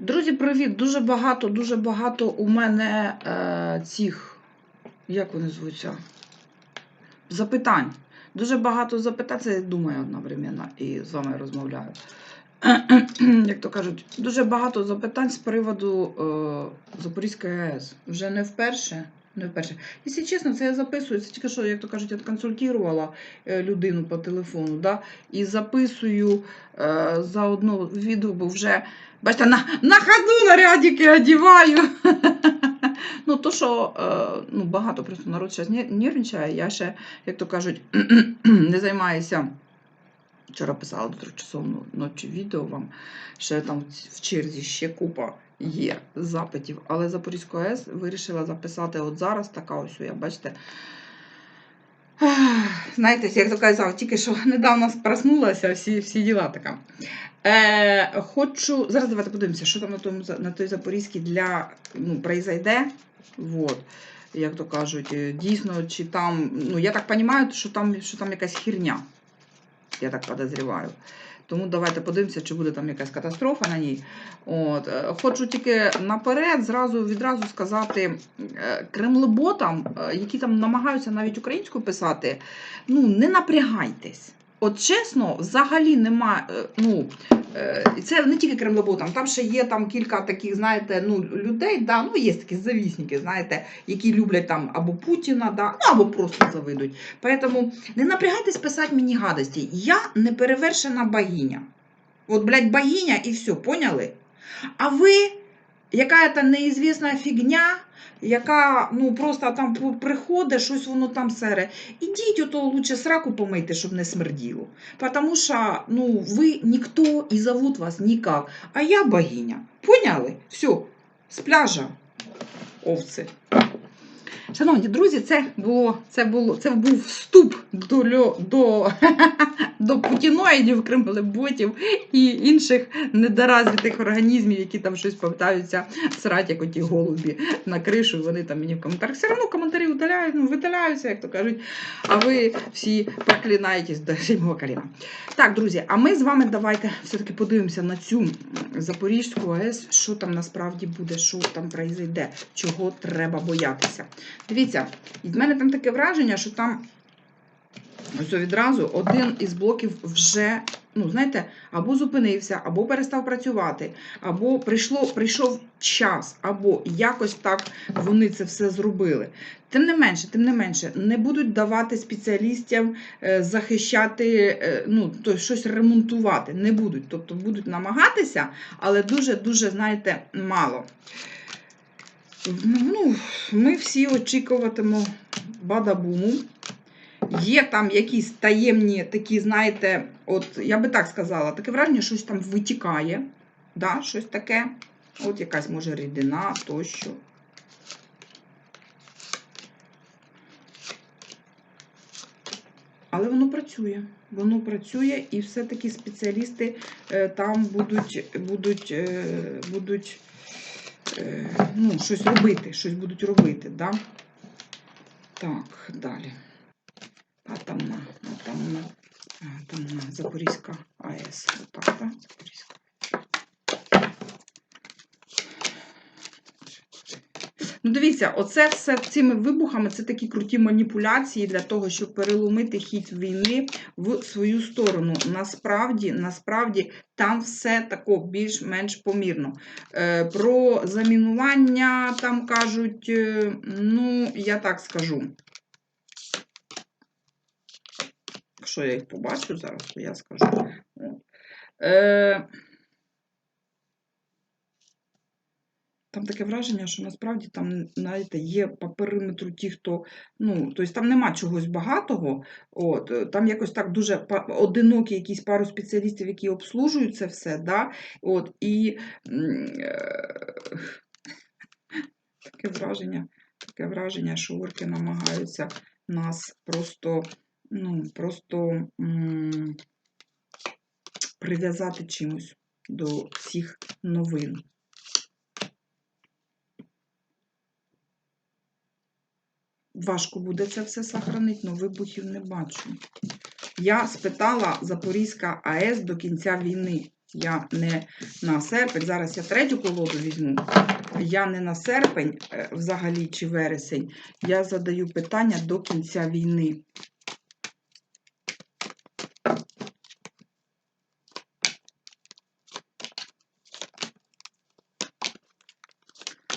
Друзі, привіт! Дуже багато, дуже багато у мене е, цих, як вони звуться? Запитань. Дуже багато запитань, це я думаю одновременно і з вами розмовляю. Як то кажуть, дуже багато запитань з приводу е, Запорізької АЕС. Вже не вперше. Не вперше. Якщо чесно, це я записую. Це тільки що, як то кажуть, я консультувала е, людину по телефону, да? і записую е, заодно відео, бо вже Бачите, на, на ходу нарядики одіваю. ну, то, що е, ну, багато просто народ зараз нервничає, я ще, як то кажуть, не займаюся. Вчора писала до 3 часов ночі відео вам, ще там в черзі ще купа є запитів. Але Запорізьку АЕС вирішила записати от зараз, така ось, я бачите. Знаєте, як то казав, тільки що недавно проснулася, всі всі діла така. Е, Хочу. Зараз давайте подивимося, що там на тому, на той Запорізькій для ну, произойде. Вот. Як то кажуть, е, дійсно, чи там. Ну, я так розумію, що там що там якась херня. Я так подозріваю. Тому давайте подивимося, чи буде там якась катастрофа на ній. От. е, Хочу тільки наперед зразу відразу сказати е, кремлеботам, е, які там намагаються навіть українською писати, ну не напрягайтесь. От чесно, взагалі нема. е, ну, е, Це не тільки кремлеботам, там ще є там кілька таких, знаєте, ну, людей, да, ну є такі завісники, знаєте, які люблять там або Путіна, да, ну або просто завидуть. Поэтому не напрягайтесь писати мені гадості. Я не перевершена богиня. От, блядь, богиня і все, поняли? А ви, яка-то неізвісна фігня, яка ну просто там приходить, щось воно там сере. Ідіть, ото лучше сраку помийте, щоб не смерділо. Потому що ну, ви ніхто і зовут вас ніяк. А я богиня. Поняли? Все, з пляжа овці. Шановні друзі, це було, це було, це був вступ до, до, до путіноїдів, кремлеботів і інших недоразвитих організмів, які там щось повтаються, срать, як оті голубі на кришу. Вони там мені в коментарях все одно коментарі видаляють, ну, видаляються, як то кажуть. А ви всі проклинаєтесь до сімого коліна. Так, друзі, а ми з вами давайте все-таки подивимося на цю Запорізьку АЕС, що там насправді буде, що там произойде, чого треба боятися. Дивіться, від мене там таке враження, що там ось відразу один із блоків вже, ну, знаєте, або зупинився, або перестав працювати, або прийшло, прийшов час, або якось так вони це все зробили. Тим не менше, тим не менше, не будуть давати спеціалістам е, захищати, е, ну, то щось ремонтувати. Не будуть. Тобто будуть намагатися, але дуже-дуже, знаєте, мало. Ну, ми всі очікуватимо бадабуму. Є там якісь таємні такі, знаєте, от я би так сказала, таке враження, щось там витікає. Да, щось таке. От якась може рідина тощо. Але воно працює. Воно працює, і все-таки спеціалісти е, там будуть, будуть, е, будуть ну, щось робити, щось будуть робити. Да? Так, далі. Атамна, Атамна, атомна Запорізька АЕС. Отак, так, Запорізька. Ну, дивіться, оце все цими вибухами це такі круті маніпуляції для того, щоб переломити хід війни в свою сторону. Насправді, насправді, там все тако більш-менш помірно. Е, про замінування там кажуть, е, ну, я так скажу. Якщо я їх побачу зараз, то я скажу. Е, Там таке враження, що насправді там, знаєте, є по периметру ті, хто. Ну, тобто там нема чогось багатого. От, е, Там якось так дуже одинокі якісь пару спеціалістів, які обслужують це все. Да? От, і е, таке враження, таке враження, що орки намагаються нас просто, ну, просто прив'язати чимось до всіх новин. Важко буде це все сохранити, але вибухів не бачу. Я спитала Запорізька АЕС до кінця війни. Я не на серпень. Зараз я третю колоду візьму. Я не на серпень е, взагалі чи вересень. Я задаю питання до кінця війни.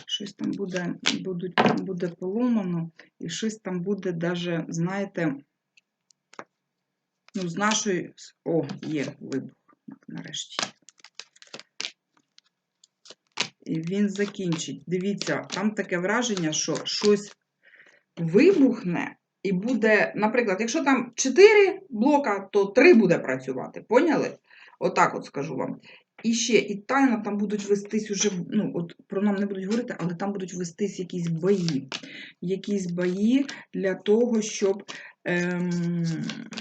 Щось там буде, будуть, буде поломано, і щось там буде даже, знаєте, ну, з нашої. О, є вибух нарешті. І він закінчить. Дивіться, там таке враження, що щось вибухне, і буде, наприклад, якщо там 4 блока, то 3 буде працювати. Поняли? Отак от скажу вам. І ще, і тайно там будуть вестись уже, ну, от про нам не будуть говорити, але там будуть вестись якісь бої. Якісь бої для того, щоб, ем,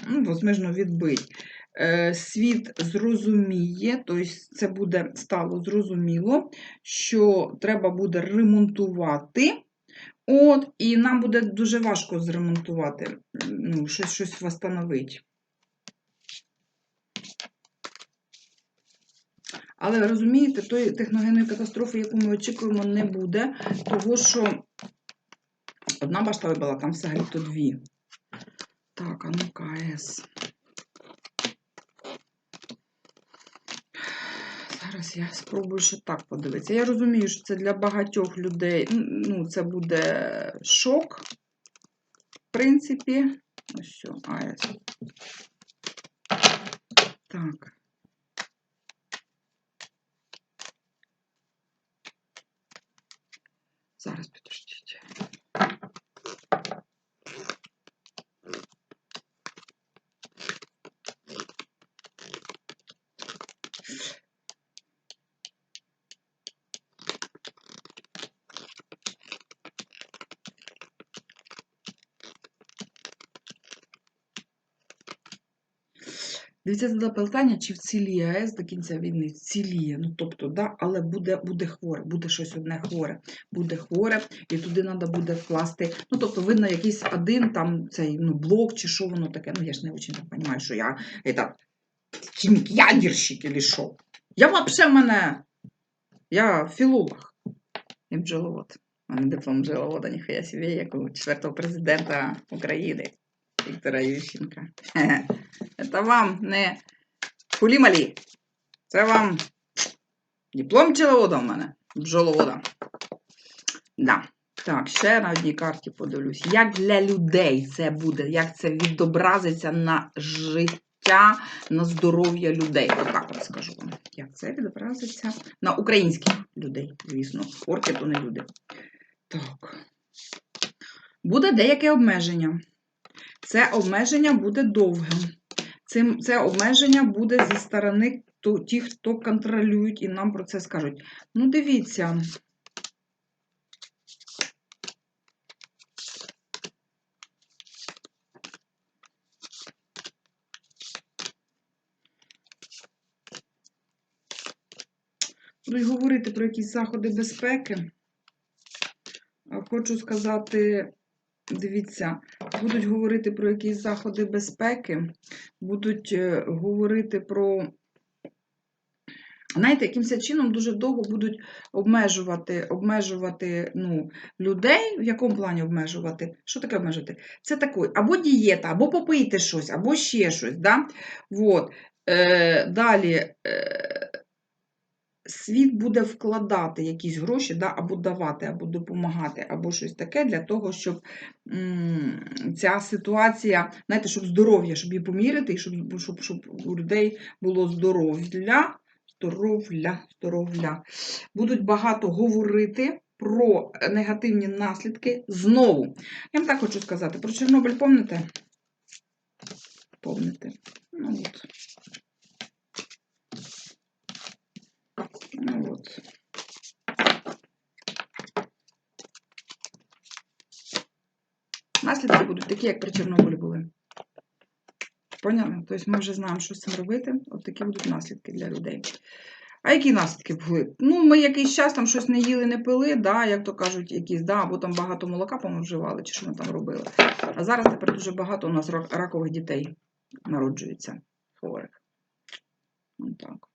ну, возможно, відбити. Е, світ зрозуміє, тобто це буде стало зрозуміло, що треба буде ремонтувати. От, і нам буде дуже важко зремонтувати, ну, щось, щось встановити. Але розумієте, тої техногенної катастрофи, яку ми очікуємо, не буде, того що одна башта вибила, там взагалі-то дві. Так, а ну КС. Зараз я спробую ще так подивитися. Я розумію, що це для багатьох людей ну, це буде шок, в принципі. Ось все, АЕС. Так. Зараз підождіть. Дивіться, задала питання, чи вціліє АЕС до кінця війни. Вціліє. Ну, тобто, да, але буде, буде хворе, буде щось одне хворе. Буде хворе, і туди треба буде вкласти. Ну, тобто, видно, якийсь один там цей ну, блок, чи що воно таке. Ну, я ж не дуже так розумію, що я это, хімік, ядерщик или що. Я взагалі в мене. Я філолог і бджоловод. У мене диплом бджоловода, ніхуя собі, як у четвертого президента України Віктора Ющенка. Це вам не хулімалі. Це вам диплом пчеловода в мене. Бджоловода. Да. Так, ще на одній карті подивлюсь. Як для людей це буде, як це відобразиться на життя, на здоров'я людей. Отак от скажу вам. Як це відобразиться на українських людей, звісно. Орки то не люди. Так. Буде деяке обмеження. Це обмеження буде довгим. Цим, Це обмеження буде зі сторони то, тих, хто контролюють і нам про це скажуть. Ну, дивіться. Будуть говорити про якісь заходи безпеки. Хочу сказати, дивіться, будуть говорити про якісь заходи безпеки, будуть е, говорити про. Знаєте, якимось чином дуже довго будуть обмежувати обмежувати ну, людей. В якому плані обмежувати? Що таке обмежувати? Це таке, або дієта, або попийте щось, або ще щось. Да? Вот. Е, Далі е, світ буде вкладати якісь гроші, да, або давати, або допомагати, або щось таке для того, щоб м ця ситуація, знаєте, щоб здоров'я, щоб її поміряти, і щоб, щоб, щоб у людей було здоров'я. Здоров'я, здоров'я. Будуть багато говорити про негативні наслідки знову. Я вам так хочу сказати, про Чорнобиль помните? Помните. Ну, от. Ну, от. Наслідки будуть такі, як при Чорнобилі були. Поняли? Тобто ми вже знаємо, що з цим робити. От такі будуть наслідки для людей. А які наслідки були? Ну, ми якийсь час там щось не їли, не пили, да, як то кажуть, якісь, да, або там багато молока вживали, чи що ми там робили. А зараз тепер дуже багато у нас ракових дітей народжується хворих. Ось так.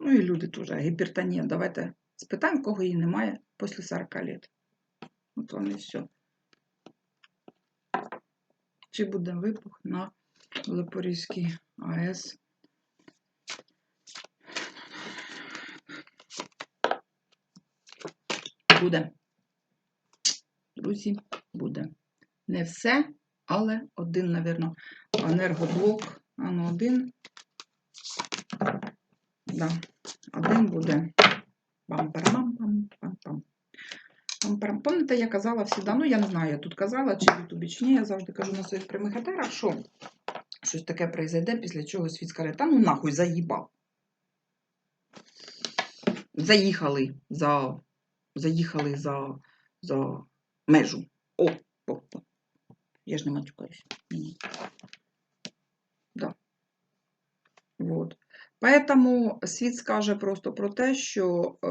Ну і люди теж. Гіпертонія. Давайте спитаємо, кого її немає після 40 років. От вам і все. Чи буде вибух на Запорізькій АЕС? Буде. Друзі, буде. Не все, але один, напевно, енергоблок. Ану, один. Да, один буде. Пам-парам-пам-пам-пам. Пам-парам. Пам'ятаєте, я казала всегда, ну я не знаю, я тут казала, чи в Ютубі, чи ні, я завжди кажу на своїх прямих етерах, що щось таке произойде, після чого світ скаже, та ну нахуй заїбав. Заїхали за, заїхали за, за межу. О, о, о. Я ж не матюкаюсь. Ні. Да. Вот. Поэтому світ скаже просто про те, що е,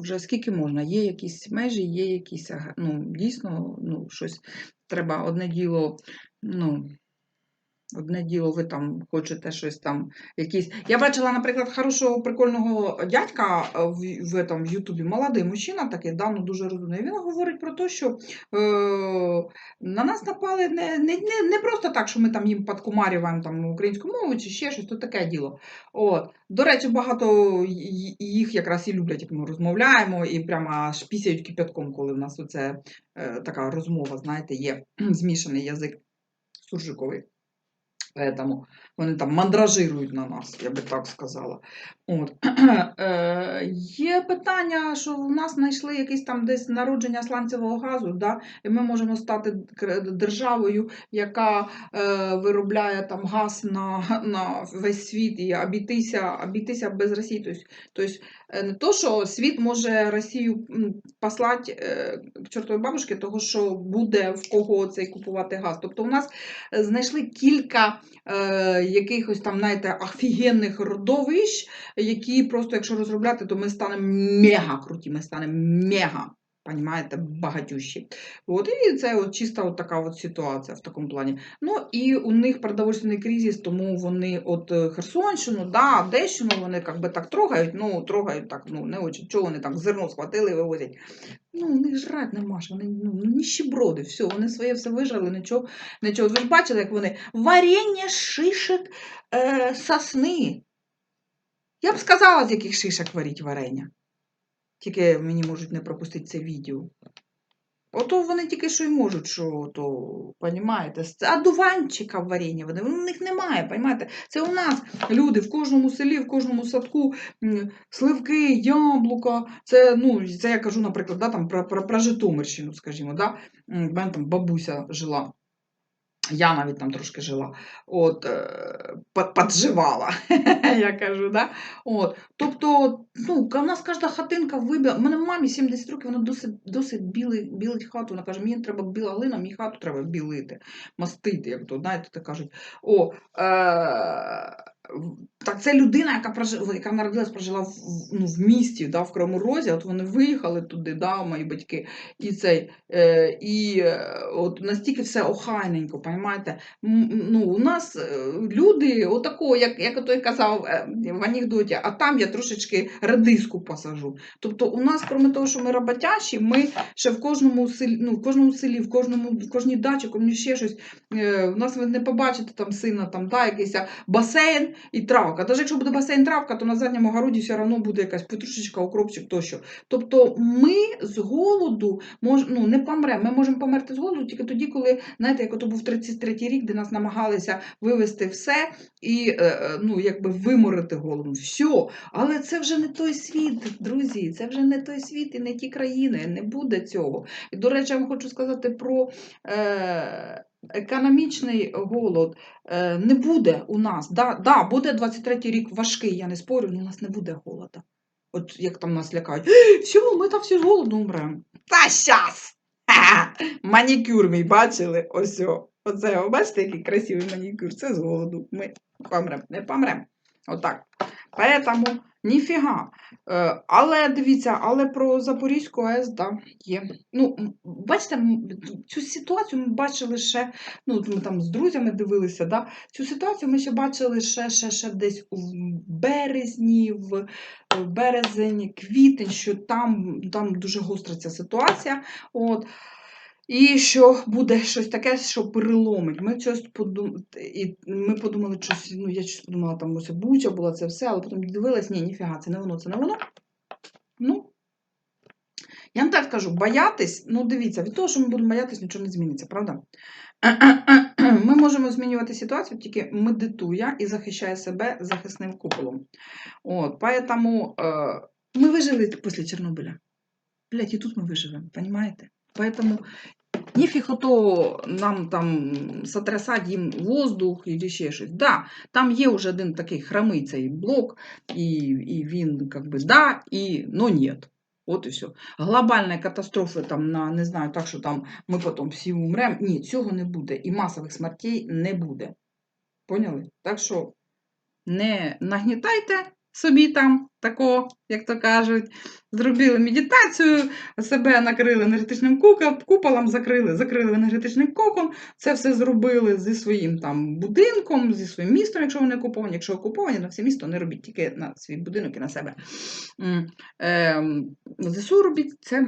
вже скільки можна, є якісь межі, є якісь, ну, дійсно, ну, щось треба одне діло, ну, одне діло, ви там хочете щось там, якісь. Я бачила, наприклад, хорошого прикольного дядька е, в, в, этом, в Ютубі, молодий мужчина такий, да, ну, дуже розумний. Він говорить про те, що е, на нас напали не, не, не, не просто так, що ми там їм подкумарюємо там, українську мову чи ще щось, то таке діло. От. До речі, багато їх якраз і люблять, як ми розмовляємо, і прямо аж пісяють кипятком, коли в нас оце е, така розмова, знаєте, є змішаний язик суржиковий. Поэтому вони там мандражирують на нас, я би так сказала. От. Е, є питання, що в нас знайшли якесь там десь народження сланцевого газу, да? і ми можемо стати державою, яка е, виробляє там газ на, на весь світ і обійтися, обійтися без Росії. Тобто, не то, що світ може Росію послати е, к чортовій бабушки, того що буде в кого цей купувати газ. Тобто у нас знайшли кілька е, якихось там, знаєте, офігенних родовищ, які просто, якщо розробляти, то ми станемо мега круті, ми станемо мега. Понімаєте, багатющі. От, і це от чиста от така от ситуація в такому плані. Ну і у них продовольственний кризис, тому вони от е, Херсонщину, да, Одещину вони як би так трогають, ну трогають так, ну не очень. Чого вони так зерно схватили і вивозять? Ну, у них жрать нема ж, вони ну, ніщеброди, все, вони своє все вижрали, нічого, нічого. Ви ж бачили, як вони варення шишек е, сосни. Я б сказала, з яких шишок варіть варення. Тільки мені можуть не пропустити це відео. Ото вони тільки що й можуть, що то, понімаєте, з одуванчика варення, вони, у них немає, понімаєте? Це у нас люди в кожному селі, в кожному садку сливки, яблука. Це, ну, це я кажу, наприклад, да, там, про, про, про Житомирщину, скажімо. Да? В мене там бабуся жила. Я навіть там трошки жила, от, е, подживала, я кажу, да? От, тобто, ну, у нас кожна хатинка вибіла. У мене мамі 70 років, вона досить, досить білий, білить хату. Вона каже, мені треба біла глина, мені хату треба білити, мастити, як то, знаєте, так кажуть. О, е, так це людина, яка прожила, яка народилась, прожила в, в- ну, в місті, да, в Кривому Розі, от вони виїхали туди, да, мої батьки, і цей, е, і е, от настільки все охайненько, розумієте? Ну, у нас е, люди, отако, як, як той казав е, в анекдоті, а там я трошечки редиску посажу. Тобто у нас, крім того, що ми роботящі, ми ще в кожному селі, ну, в кожному селі, в кожному, в кожній дачі, кожній ще щось. Е, у нас ви не побачите там сина, там, да, якийсь басейн і травка. Навіть якщо буде басейн травка, то на задньому городі все одно буде якась петрушечка, укропчик тощо. Тобто ми з голоду мож, ну, не помремо. Ми можемо померти з голоду тільки тоді, коли, знаєте, як ото був 33-й рік, де нас намагалися вивести все і е, е, ну, якби виморити голоду. Все. Але це вже не той світ, друзі, це вже не той світ і не ті країни, не буде цього. І, до речі, я вам хочу сказати про е, економічний голод. Е, не буде у нас. Да, да, буде 23-й рік важкий, я не спорю, але у нас не буде голода. От як там нас лякають, все, ми там всі з голоду умремо. Та щас! Манікюр мій бачили? Ось. Оце, бачите, який красивий манікюр. Це з голоду. Ми помремо, не помремо. Отак. Поэтому ніфіга. Е, але дивіться, але про Запорізьку АЕС, да, є. Ну, бачите, цю ситуацію ми бачили ще, ну, ми там з друзями дивилися, да, цю ситуацію ми ще бачили ще, ще, ще десь у березні, в в березень, квітень, що там, там дуже гостра ця ситуація. От. І що буде щось таке, що переломить. Ми щось подум... і ми подумали, щось, ну я щось подумала, там ось буча була це все, але потім дивилась, ні, ніфіга, це не воно, це не воно. Ну, я вам так скажу, боятись, ну дивіться, від того, що ми будемо боятись, нічого не зміниться, правда? Ми можемо змінювати ситуацію, тільки медитує і захищає себе захисним куполом. От, поэтому е, ми вижили після Чорнобиля. Блять, і тут ми виживемо, понимаете? Поэтому Нефіг ото нам там сотрясати їм воздух і ще щось. Да, там є вже один такий хромий цей блок, і, і він как би да, і но нет. От і все. Глобальної катастрофи там на не знаю, так що там ми потім всі умремо. Ні, цього не буде. І масових смертей не буде. Поняли? Так що не нагнітайте собі там тако, як то кажуть, зробили медитацію, себе накрили енергетичним куполом, закрили, закрили енергетичним кокон, це все зробили зі своїм там будинком, зі своїм містом, якщо вони окуповані. Якщо окуповані, на все місто не робіть тільки на свій будинок і на себе. Ем, ЗСУ робіть це.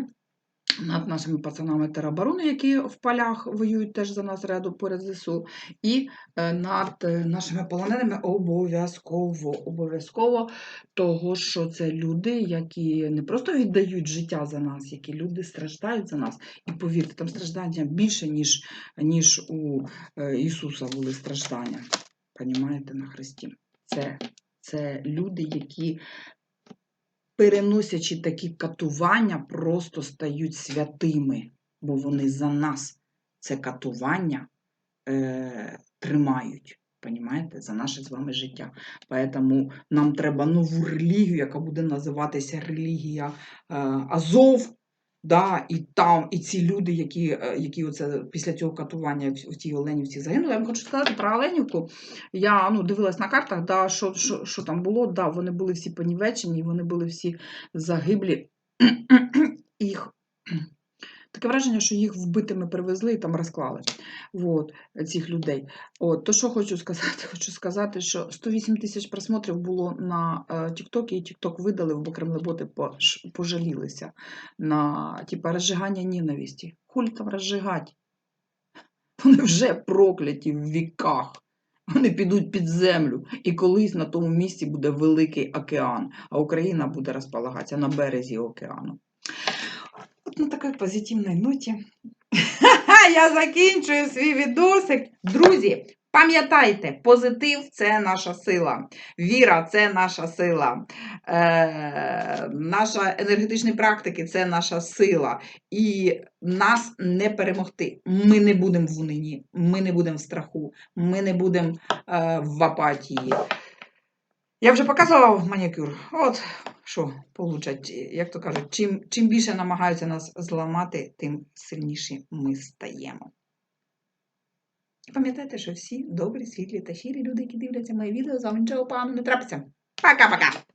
Над нашими пацанами тероборони, які в полях воюють теж за нас ряду поряд ЗСУ, і е, над е, нашими полоненими обов'язково, обов'язково, того, що це люди, які не просто віддають життя за нас, які люди страждають за нас. І повірте, там страждання більше, ніж, ніж у е, Ісуса були страждання. Понімаєте, на Христі. Це, це люди, які переносячи такі катування, просто стають святими, бо вони за нас це катування е, тримають. Понімаєте, за наше з вами життя. Поэтому нам треба нову релігію, яка буде називатися релігія е, Азов. Да, і там, і ці люди, які, е, які оце, після цього катування в, тій Оленівці загинули. Я вам хочу сказати про Оленівку. Я ну, дивилась на картах, да, що, що, що там було. Да, вони були всі понівечені, вони були всі загиблі. Їх таке враження, що їх вбитими привезли і там розклали от, цих людей. От, то що хочу сказати? Хочу сказати, що 108 тисяч просмотрів було на е, TikTok, і TikTok видалив, бо кремлеботи пожалілися на типа розжигання ненависті. Хуль там розжигати? Вони вже прокляті в віках. Вони підуть під землю, і колись на тому місці буде великий океан, а Україна буде розполагатися на березі океану. От на такій позитивній ноті я закінчую свій відосик. Друзі, пам'ятайте, позитив це наша сила. Віра це наша сила. Е, наша енергетичні практики це наша сила. І нас не перемогти. Ми не будемо в унині, ми не будемо в страху, ми не будемо е, в апатії. Я вже показував манікюр. От що получать, як то кажуть, чим, чим більше намагаються нас зламати, тим сильніші ми стаємо. Пам'ятайте, що всі добрі, світлі та щирі люди, які дивляться мої відео, з вами нічого поганого не трапиться. Пока-пока!